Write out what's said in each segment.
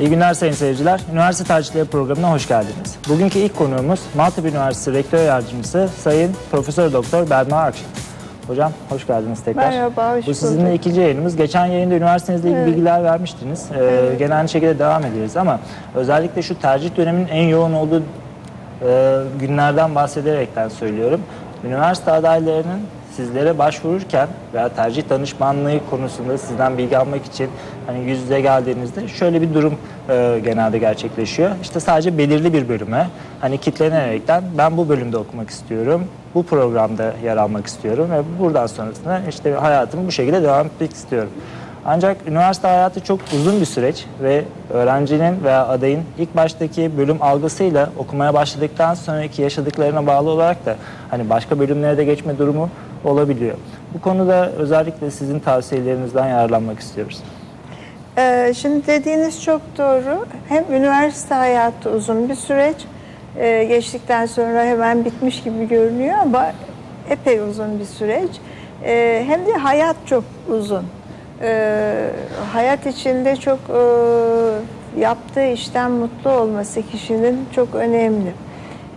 İyi günler sayın seyirciler. Üniversite tercihleri programına hoş geldiniz. Bugünkü ilk konuğumuz Maltepe Üniversitesi Rektör Yardımcısı Sayın Profesör Doktor Berma Akşin. Hocam hoş geldiniz tekrar. Merhaba, hoş Bu sizinle bulduk. ikinci yayınımız. Geçen yayında üniversitenizle ilgili bilgiler vermiştiniz. Ee, Gene aynı şekilde devam ederiz ama özellikle şu tercih döneminin en yoğun olduğu e, günlerden bahsederekten söylüyorum. Üniversite adaylarının sizlere başvururken veya tercih danışmanlığı konusunda sizden bilgi almak için hani yüz yüze geldiğinizde şöyle bir durum e, genelde gerçekleşiyor. İşte sadece belirli bir bölüme hani kitlenerekten ben bu bölümde okumak istiyorum, bu programda yer almak istiyorum ve buradan sonrasında işte hayatımı bu şekilde devam etmek istiyorum. Ancak üniversite hayatı çok uzun bir süreç ve öğrencinin veya adayın ilk baştaki bölüm algısıyla okumaya başladıktan sonraki yaşadıklarına bağlı olarak da hani başka bölümlere de geçme durumu olabiliyor. Bu konuda özellikle sizin tavsiyelerinizden yararlanmak istiyoruz. Ee, şimdi dediğiniz çok doğru. Hem üniversite hayatı uzun bir süreç. Ee, geçtikten sonra hemen bitmiş gibi görünüyor ama epey uzun bir süreç. Ee, hem de hayat çok uzun. Hayat içinde çok yaptığı işten mutlu olması kişinin çok önemli.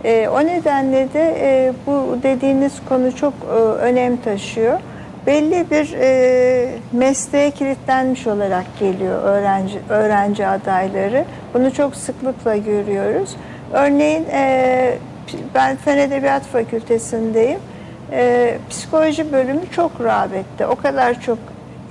Ee, o nedenle de e, bu dediğiniz konu çok e, önem taşıyor. Belli bir e, mesleğe kilitlenmiş olarak geliyor öğrenci öğrenci adayları. Bunu çok sıklıkla görüyoruz. Örneğin e, ben Fen Edebiyat Fakültesindeyim. E, psikoloji bölümü çok rağbette. O kadar çok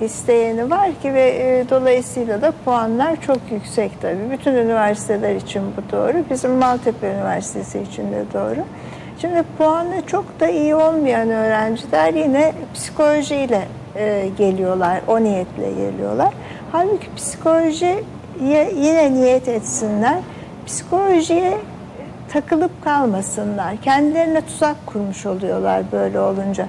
isteyeni var ki ve e, dolayısıyla da puanlar çok yüksek tabii. Bütün üniversiteler için bu doğru. Bizim Maltepe Üniversitesi için de doğru. Şimdi puanı çok da iyi olmayan öğrenciler yine psikolojiyle e, geliyorlar, o niyetle geliyorlar. Halbuki psikolojiye yine niyet etsinler. Psikolojiye takılıp kalmasınlar. Kendilerine tuzak kurmuş oluyorlar böyle olunca.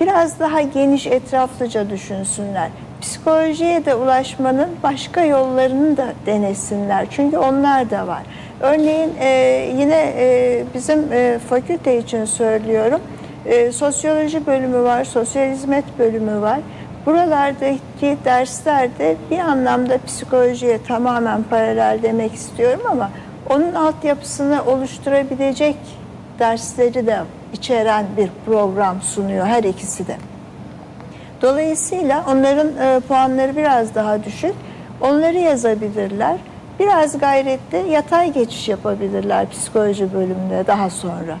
Biraz daha geniş etraflıca düşünsünler. Psikolojiye de ulaşmanın başka yollarını da denesinler. Çünkü onlar da var. Örneğin e, yine e, bizim e, fakülte için söylüyorum. E, sosyoloji bölümü var, sosyal hizmet bölümü var. Buralardaki derslerde bir anlamda psikolojiye tamamen paralel demek istiyorum ama onun altyapısını oluşturabilecek dersleri de içeren bir program sunuyor her ikisi de. Dolayısıyla onların e, puanları biraz daha düşük. Onları yazabilirler. Biraz gayretli yatay geçiş yapabilirler psikoloji bölümüne daha sonra.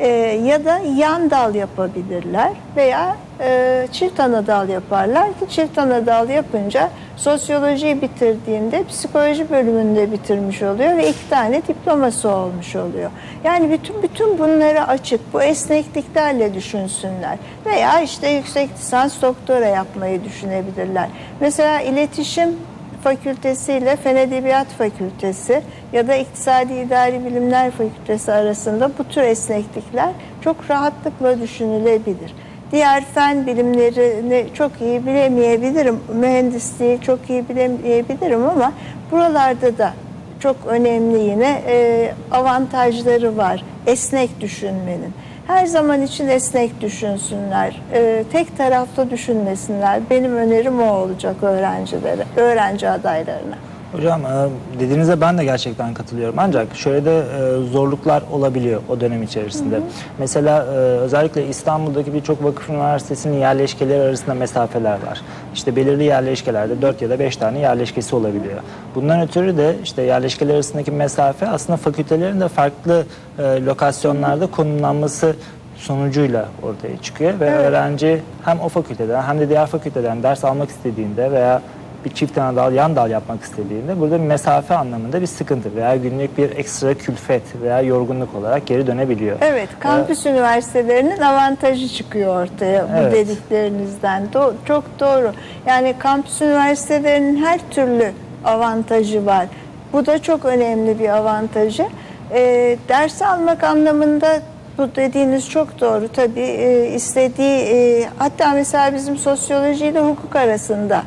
E, ya da yan dal yapabilirler veya e, çift ana dal yaparlar ki çift ana dal yapınca sosyolojiyi bitirdiğinde psikoloji bölümünde bitirmiş oluyor ve iki tane diploması olmuş oluyor. Yani bütün bütün bunlara açık bu esnekliklerle düşünsünler veya işte yüksek lisans doktora yapmayı düşünebilirler. Mesela iletişim Fakültesi ile Fen Edebiyat Fakültesi ya da İktisadi İdari Bilimler Fakültesi arasında bu tür esneklikler çok rahatlıkla düşünülebilir. Diğer fen bilimlerini çok iyi bilemeyebilirim, mühendisliği çok iyi bilemeyebilirim ama buralarda da çok önemli yine e, avantajları var esnek düşünmenin. Her zaman için esnek düşünsünler, e, tek taraflı düşünmesinler. Benim önerim o olacak öğrencilere, öğrenci adaylarına. Hocam e, dediğinize ben de gerçekten katılıyorum. Ancak şöyle de e, zorluklar olabiliyor o dönem içerisinde. Mesela e, özellikle İstanbul'daki birçok vakıf üniversitesinin yerleşkeleri arasında mesafeler var. İşte belirli yerleşkelerde 4 ya da 5 tane yerleşkesi olabiliyor. Bundan ötürü de işte yerleşkeler arasındaki mesafe aslında fakültelerin de farklı lokasyonlarda konumlanması sonucuyla ortaya çıkıyor ve Evet. öğrenci hem o fakülteden hem de diğer fakülteden ders almak istediğinde veya bir çift ana dal, yan dal yapmak istediğinde burada mesafe anlamında bir sıkıntı veya günlük bir ekstra külfet veya yorgunluk olarak geri dönebiliyor. Evet, kampüs üniversitelerinin avantajı çıkıyor ortaya bu Evet. dediklerinizden. Do- çok doğru. Yani kampüs üniversitelerinin her türlü avantajı var. Bu da çok önemli bir avantajı. Ee, ders almak anlamında bu dediğiniz çok doğru. Tabii e, istediği, e, hatta mesela bizim sosyoloji ile hukuk arasında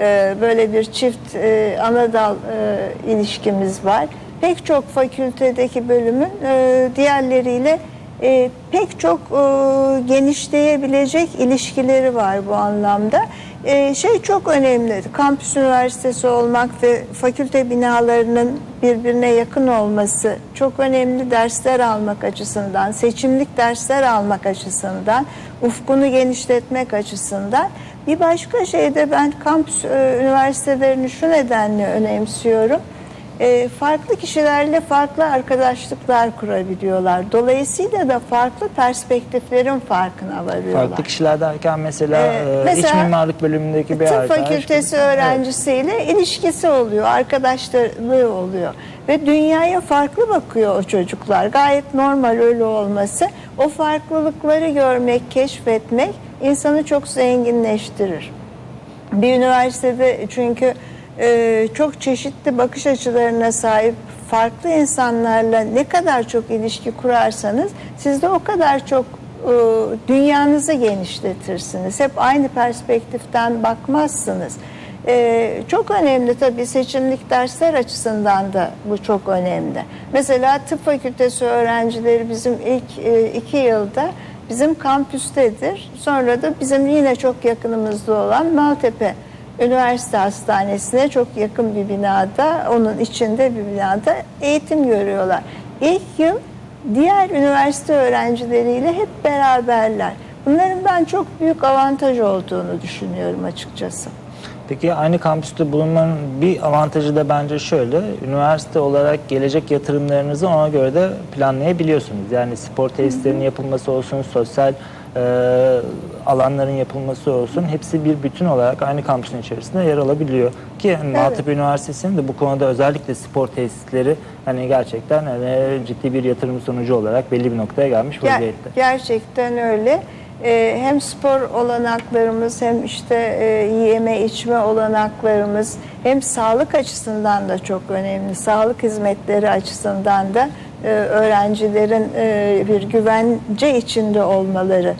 e, böyle bir çift e, ana dal e, ilişkimiz var. Pek çok fakültedeki bölümün e, diğerleriyle pek çok genişleyebilecek ilişkileri var bu anlamda. şey çok önemli. Kampüs üniversitesi olmak ve fakülte binalarının birbirine yakın olması çok önemli dersler almak açısından, seçimlik dersler almak açısından, ufkunu genişletmek açısından. Bir başka şey de ben kampüs e, üniversitelerini şu nedenle önemsiyorum. E, farklı kişilerle farklı arkadaşlıklar kurabiliyorlar. Dolayısıyla da farklı perspektiflerin farkına varıyorlar. Farklı kişiler derken mesela, Ee, mesela iç mimarlık bölümündeki bir Tıp arkadaş. fakültesi Evet. öğrencisiyle ilişkisi oluyor, arkadaşlığı oluyor. Ve dünyaya farklı bakıyor o çocuklar. Gayet normal öyle olması. O farklılıkları görmek, keşfetmek insanı çok zenginleştirir. Bir üniversitede çünkü e, çok çeşitli bakış açılarına sahip farklı insanlarla ne kadar çok ilişki kurarsanız siz de o kadar çok e, dünyanızı genişletirsiniz. Hep aynı perspektiften bakmazsınız. E, çok önemli tabii seçimlik dersler açısından da bu çok önemli. Mesela tıp fakültesi öğrencileri bizim ilk e, iki yılda bizim kampüstedir. Sonra da bizim yine çok yakınımızda olan Maltepe Üniversite Hastanesi'ne çok yakın bir binada, onun içinde bir binada eğitim görüyorlar. İlk yıl diğer üniversite öğrencileriyle hep beraberler. Bunların ben çok büyük avantaj olduğunu düşünüyorum açıkçası. Peki aynı kampüste bulunmanın bir avantajı da bence şöyle. Üniversite olarak gelecek yatırımlarınızı ona göre de planlayabiliyorsunuz. Yani spor tesislerinin yapılması olsun, sosyal e, alanların yapılması olsun hepsi bir bütün olarak aynı kampüsün içerisinde yer alabiliyor. Ki hani Maltepe Üniversitesi'nin de bu konuda özellikle spor tesisleri hani gerçekten hani ciddi bir yatırım sonucu olarak belli bir noktaya gelmiş Ger- vaziyette. gerçekten öyle. Ee, hem spor olanaklarımız hem işte e, yeme içme olanaklarımız hem sağlık açısından da çok önemli. Sağlık hizmetleri açısından da e, öğrencilerin e, bir güvence içinde olmaları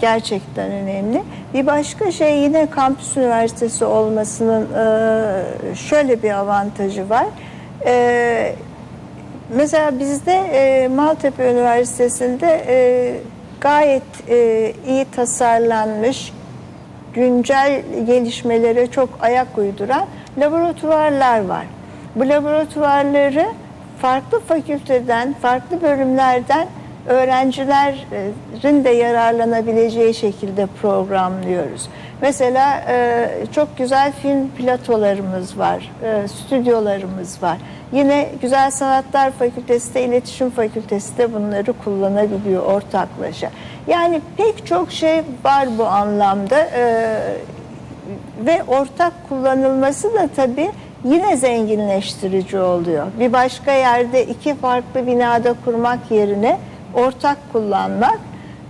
gerçekten önemli. Bir başka şey yine kampüs üniversitesi olmasının şöyle bir avantajı var. Mesela bizde Maltepe Üniversitesi'nde e, gayet e, iyi tasarlanmış, güncel gelişmelere çok ayak uyduran laboratuvarlar var. Bu laboratuvarları farklı fakülteden, farklı bölümlerden öğrencilerin de yararlanabileceği şekilde programlıyoruz. Mesela e, çok güzel film platolarımız var, e, stüdyolarımız var. Yine Güzel Sanatlar Fakültesi de İletişim Fakültesi de bunları kullanabiliyor ortaklaşa. Yani pek çok şey var bu anlamda e, ve ortak kullanılması da tabii yine zenginleştirici oluyor. Bir başka yerde iki farklı binada kurmak yerine ortak kullanmak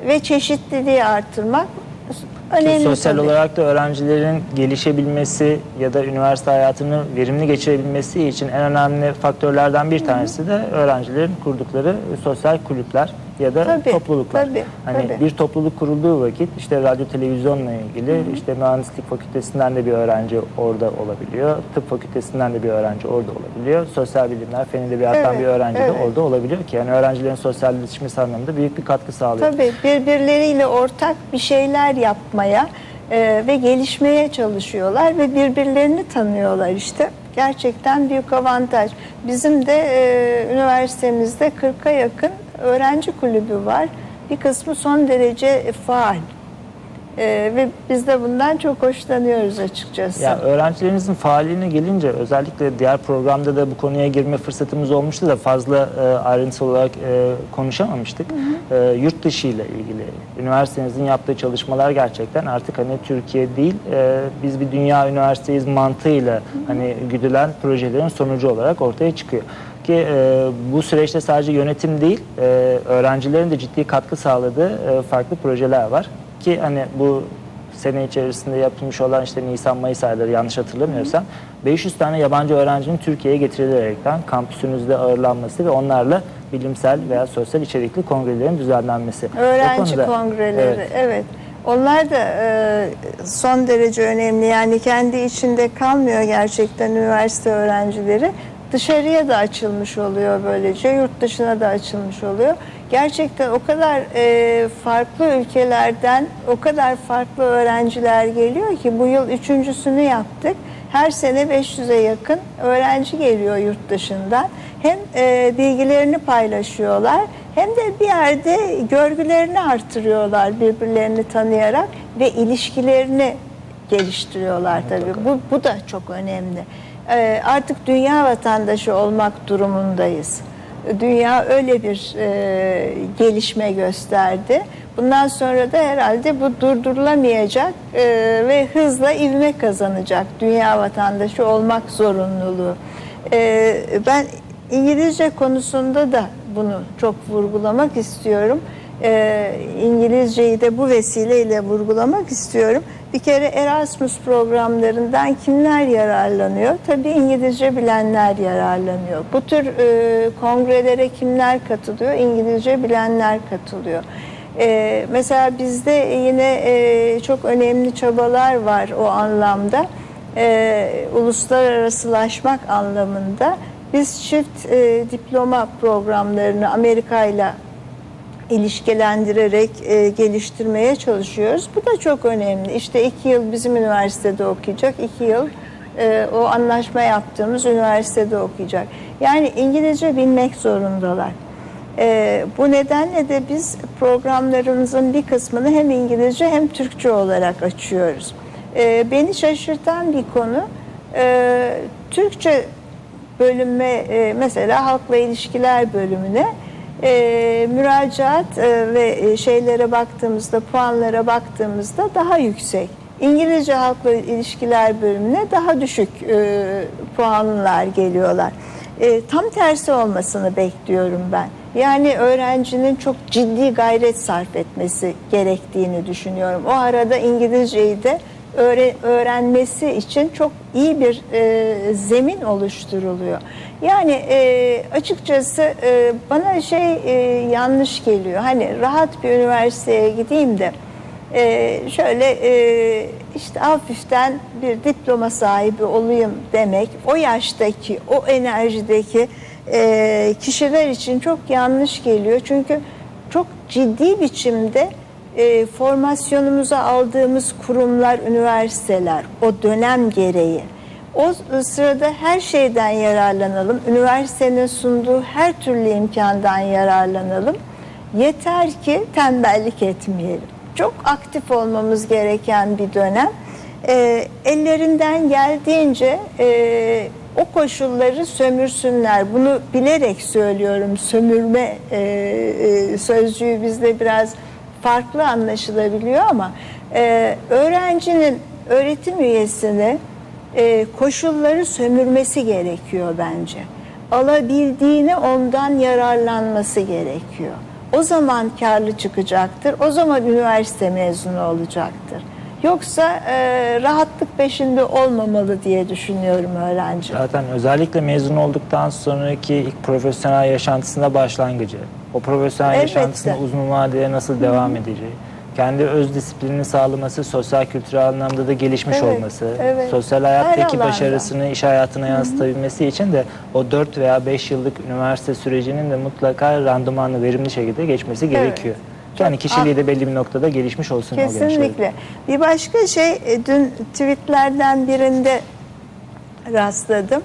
ve çeşitliliği artırmak önemli Sosyal tabii. olarak da öğrencilerin gelişebilmesi ya da üniversite hayatını verimli geçirebilmesi için en önemli faktörlerden bir tanesi de öğrencilerin kurdukları sosyal kulüpler ya da Tabii, topluluklar. tabii, hani tabii. bir topluluk kurulduğu vakit işte radyo televizyonla ilgili işte mühendislik fakültesinden de bir öğrenci orada olabiliyor. Tıp fakültesinden de bir öğrenci orada olabiliyor. Sosyal bilimler, fen edebiyattan Evet, bir öğrenci de evet. orada olabiliyor ki yani öğrencilerin sosyalleşmesi anlamında büyük bir katkı sağlıyor. Tabii birbirleriyle ortak bir şeyler yapmaya e, ve gelişmeye çalışıyorlar ve birbirlerini tanıyorlar işte. Gerçekten büyük avantaj. Bizim de e, üniversitemizde 40'a yakın öğrenci kulübü var. Bir kısmı son derece faal. E, ve biz de bundan çok hoşlanıyoruz açıkçası. Ya öğrencilerinizin faaliyetine gelince özellikle diğer programda da bu konuya girme fırsatımız olmuştu da fazla e, ayrıntılı olarak e, konuşamamıştık. E, yurt dışı ile ilgili üniversitenizin yaptığı çalışmalar gerçekten artık hani Türkiye değil e, biz bir dünya üniversiteyiz mantığıyla hani güdülen projelerin sonucu olarak ortaya çıkıyor. Ki e, bu süreçte sadece yönetim değil e, öğrencilerin de ciddi katkı sağladığı e, farklı projeler var. Ki hani bu sene içerisinde yapılmış olan işte Nisan-Mayıs ayları yanlış hatırlamıyorsam 500 tane yabancı öğrencinin Türkiye'ye getirilerekten kampüsünüzde ağırlanması ve onlarla bilimsel veya sosyal içerikli kongrelerin düzenlenmesi. Öğrenci konuda- kongreleri, Evet. evet. Onlar da e, son derece önemli. Yani kendi içinde kalmıyor gerçekten üniversite öğrencileri. Dışarıya da açılmış oluyor böylece, yurt dışına da açılmış oluyor. Gerçekten o kadar e, farklı ülkelerden o kadar farklı öğrenciler geliyor ki bu yıl üçüncüsünü yaptık. Her sene 500'e yakın öğrenci geliyor yurt dışından. Hem e, bilgilerini paylaşıyorlar hem de bir yerde görgülerini artırıyorlar birbirlerini tanıyarak ve ilişkilerini geliştiriyorlar tabii. Bu, bu da çok önemli. Ee, artık dünya vatandaşı olmak durumundayız. Dünya öyle bir e, gelişme gösterdi. Bundan sonra da herhalde bu durdurulamayacak e, ve hızla ivme kazanacak dünya vatandaşı olmak zorunluluğu. E, ben İngilizce konusunda da bunu çok vurgulamak istiyorum. Ee, İngilizceyi de bu vesileyle vurgulamak istiyorum. Bir kere Erasmus programlarından kimler yararlanıyor? Tabii İngilizce bilenler yararlanıyor. Bu tür e, kongrelere kimler katılıyor? İngilizce bilenler katılıyor. Ee, mesela bizde yine e, çok önemli çabalar var o anlamda. Ee, uluslararasılaşmak anlamında biz çift e, diploma programlarını Amerika ile ilişkilendirerek e, geliştirmeye çalışıyoruz. Bu da çok önemli. İşte iki yıl bizim üniversitede okuyacak, iki yıl e, o anlaşma yaptığımız üniversitede okuyacak. Yani İngilizce bilmek zorundalar. E, bu nedenle de biz programlarımızın bir kısmını hem İngilizce hem Türkçe olarak açıyoruz. E, beni şaşırtan bir konu e, Türkçe bölüme e, mesela halkla ilişkiler bölümüne e, müracaat e, ve e, şeylere baktığımızda puanlara baktığımızda daha yüksek. İngilizce halkla ilişkiler bölümüne daha düşük e, puanlar geliyorlar. E, tam tersi olmasını bekliyorum ben. Yani öğrencinin çok ciddi gayret sarf etmesi gerektiğini düşünüyorum. O arada İngilizceyi de öğre- öğrenmesi için çok iyi bir e, zemin oluşturuluyor. Yani e, açıkçası e, bana şey e, yanlış geliyor. Hani rahat bir üniversiteye gideyim de e, şöyle e, işte hafiften bir diploma sahibi olayım demek o yaştaki, o enerjideki e, kişiler için çok yanlış geliyor. Çünkü çok ciddi biçimde e, formasyonumuza aldığımız kurumlar, üniversiteler o dönem gereği. O sırada her şeyden yararlanalım. Üniversitenin sunduğu her türlü imkandan yararlanalım. Yeter ki tembellik etmeyelim. Çok aktif olmamız gereken bir dönem. E, ellerinden geldiğince e, o koşulları sömürsünler. Bunu bilerek söylüyorum. Sömürme e, e, sözcüğü bizde biraz farklı anlaşılabiliyor ama e, öğrencinin öğretim üyesini e, koşulları sömürmesi gerekiyor bence. Alabildiğini ondan yararlanması gerekiyor. O zaman karlı çıkacaktır. O zaman üniversite mezunu olacaktır. Yoksa e, rahatlık peşinde olmamalı diye düşünüyorum öğrenci. Zaten özellikle mezun olduktan sonraki ilk profesyonel yaşantısında başlangıcı. O profesyonel Elbette. yaşantısında uzun vadede nasıl devam edeceği. Kendi öz disiplinini sağlaması, sosyal kültürel anlamda da gelişmiş Evet, olması, evet. sosyal Her hayattaki alanda. başarısını iş hayatına yansıtabilmesi için de o 4 veya 5 yıllık üniversite sürecinin de mutlaka randımanlı, verimli şekilde geçmesi gerekiyor. Yani kişiliği de belli bir noktada gelişmiş olsun o gençlerin. Kesinlikle. Bir başka şey e, dün tweetlerden birinde rastladım.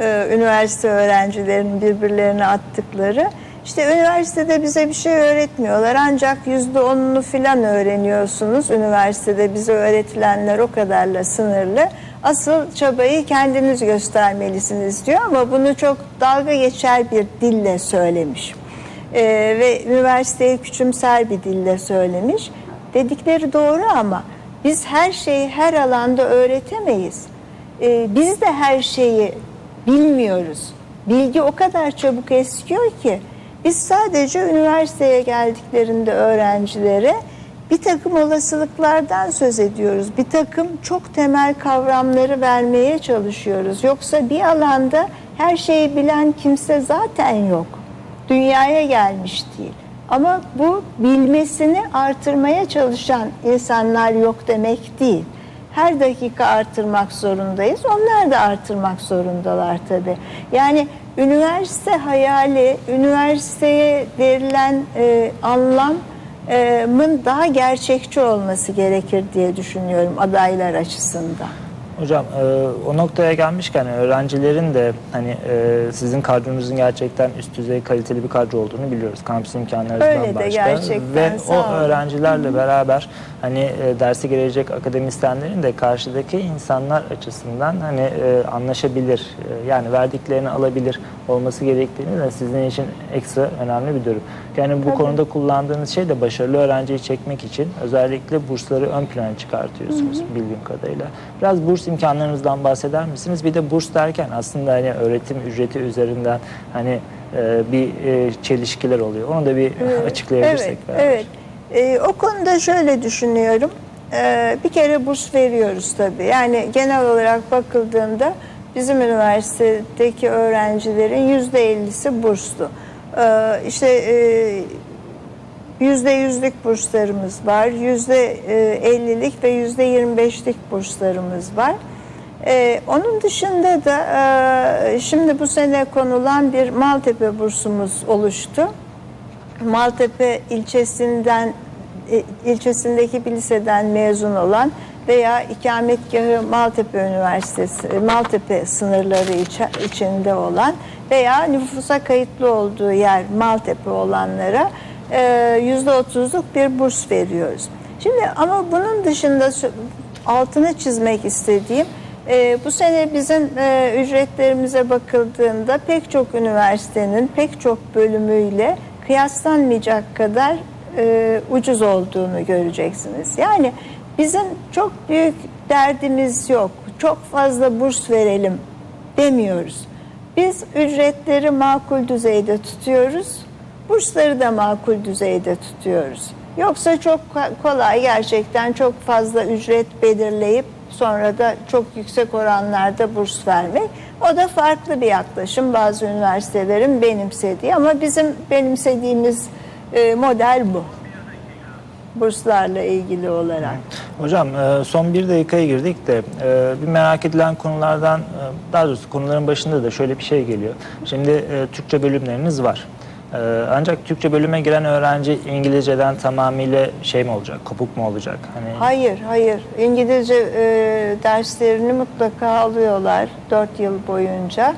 Ee, üniversite öğrencilerinin birbirlerine attıkları. İşte üniversitede bize bir şey öğretmiyorlar ancak yüzde onunu filan öğreniyorsunuz. Üniversitede bize öğretilenler o kadarla sınırlı. Asıl çabayı kendiniz göstermelisiniz diyor ama bunu çok dalga geçer bir dille söylemiş. Ee, ve üniversiteyi küçümser bir dille söylemiş. Dedikleri doğru ama biz her şeyi her alanda öğretemeyiz. Ee, biz de her şeyi bilmiyoruz. Bilgi o kadar çabuk eskiyor ki biz sadece üniversiteye geldiklerinde öğrencilere bir takım olasılıklardan söz ediyoruz. Bir takım çok temel kavramları vermeye çalışıyoruz. Yoksa bir alanda her şeyi bilen kimse zaten yok. Dünyaya gelmiş değil. Ama bu bilmesini artırmaya çalışan insanlar yok demek değil. her dakika artırmak zorundayız. Onlar da artırmak zorundalar tabii. Yani üniversite hayali, üniversiteye verilen e, anlamın daha gerçekçi olması gerekir diye düşünüyorum adaylar açısından. Hocam e, o noktaya gelmişken öğrencilerin de hani e, sizin kadronuzun gerçekten üst düzey kaliteli bir kadro olduğunu biliyoruz. Kampüs imkanlarından Öyle de başka. gerçekten, Ve sağ o olun. öğrencilerle beraber hani e, derse gelecek akademisyenlerin de karşıdaki insanlar açısından hani e, anlaşabilir e, yani verdiklerini alabilir olması gerektiğini de sizin için ekstra önemli bir durum. Yani bu Tabii. konuda kullandığınız şey de başarılı öğrenciyi çekmek için özellikle bursları ön plana çıkartıyorsunuz bildiğim kadarıyla. Biraz burs imkanlarınızdan bahseder misiniz? Bir de burs derken aslında hani öğretim ücreti üzerinden hani e, bir e, çelişkiler oluyor. Onu da bir açıklayabilirsek. Evet, evet. Ee, o konuda şöyle düşünüyorum. Ee, bir kere burs veriyoruz tabii. Yani genel olarak bakıldığında bizim üniversitedeki öğrencilerin yüzde ellisi burslu. Ee, işte e, yüzde yüzlük burslarımız var, yüzde e, ellilik ve yüzde yirmi beşlik burslarımız var. Ee, onun dışında da e, şimdi bu sene konulan bir Maltepe bursumuz oluştu. Maltepe ilçesinden e, ilçesindeki bir liseden mezun olan veya ikametgahı Maltepe Üniversitesi, e, Maltepe sınırları içinde olan veya nüfusa kayıtlı olduğu yer Maltepe olanlara e, yüzde otuzluk bir burs veriyoruz. Şimdi ama bunun dışında altını çizmek istediğim e, bu sene bizim e, ücretlerimize bakıldığında pek çok üniversitenin pek çok bölümüyle kıyaslanmayacak kadar e, ucuz olduğunu göreceksiniz. Yani bizim çok büyük derdimiz yok. Çok fazla burs verelim demiyoruz. Biz ücretleri makul düzeyde tutuyoruz. Bursları da makul düzeyde tutuyoruz. Yoksa çok ko- kolay gerçekten çok fazla ücret belirleyip sonra da çok yüksek oranlarda burs vermek. O da farklı bir yaklaşım bazı üniversitelerin benimsediği ama bizim benimsediğimiz e, model bu. Burslarla ilgili olarak. Hocam e, son bir dakikaya girdik de e, bir merak edilen konulardan daha doğrusu konuların başında da şöyle bir şey geliyor. Şimdi Türkçe bölümleriniz var. E, Ancak Türkçe bölüme giren öğrenci İngilizceden tamamıyla şey mi olacak, kopuk mu olacak? Hani Hayır, hayır. İngilizce e, derslerini mutlaka alıyorlar 4 yıl boyunca.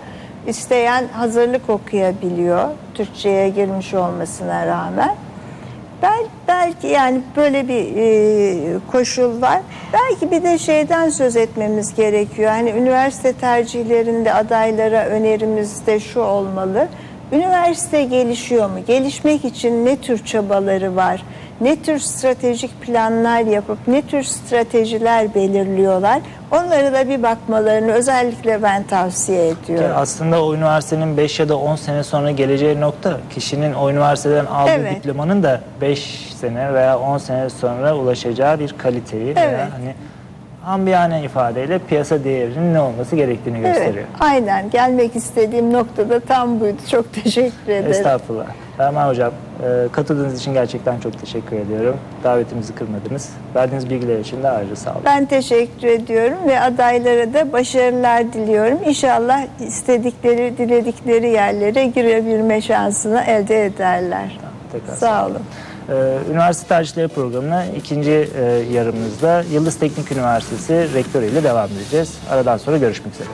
İsteyen hazırlık okuyabiliyor Türkçe'ye girmiş olmasına rağmen. Bel, belki yani böyle bir e, koşul var. Belki bir de şeyden söz etmemiz gerekiyor. Hani üniversite tercihlerinde adaylara önerimiz de şu olmalı. Üniversite gelişiyor mu? Gelişmek için ne tür çabaları var? Ne tür stratejik planlar yapıp ne tür stratejiler belirliyorlar? Onlara da bir bakmalarını özellikle ben tavsiye ediyorum. aslında o üniversitenin 5 ya da 10 sene sonra geleceği nokta kişinin o üniversiteden aldığı Evet. diplomanın da 5 sene veya 10 sene sonra ulaşacağı bir kaliteyi Evet. veya hani ambiyane ifadeyle piyasa değerinin ne olması gerektiğini Evet, gösteriyor. aynen. Gelmek istediğim noktada tam buydu. Çok teşekkür ederim. Estağfurullah. Erman Hocam, e, katıldığınız için gerçekten çok teşekkür ediyorum. Davetimizi kırmadınız. Verdiğiniz bilgiler için de ayrıca sağ olun. Ben teşekkür ediyorum ve adaylara da başarılar diliyorum. İnşallah istedikleri, diledikleri yerlere girebilme şansını elde ederler. Tekrar Sağ olun. Ee, Üniversite tercihleri programına ikinci e, yarımızda Yıldız Teknik Üniversitesi rektörü ile devam edeceğiz. Aradan sonra görüşmek üzere.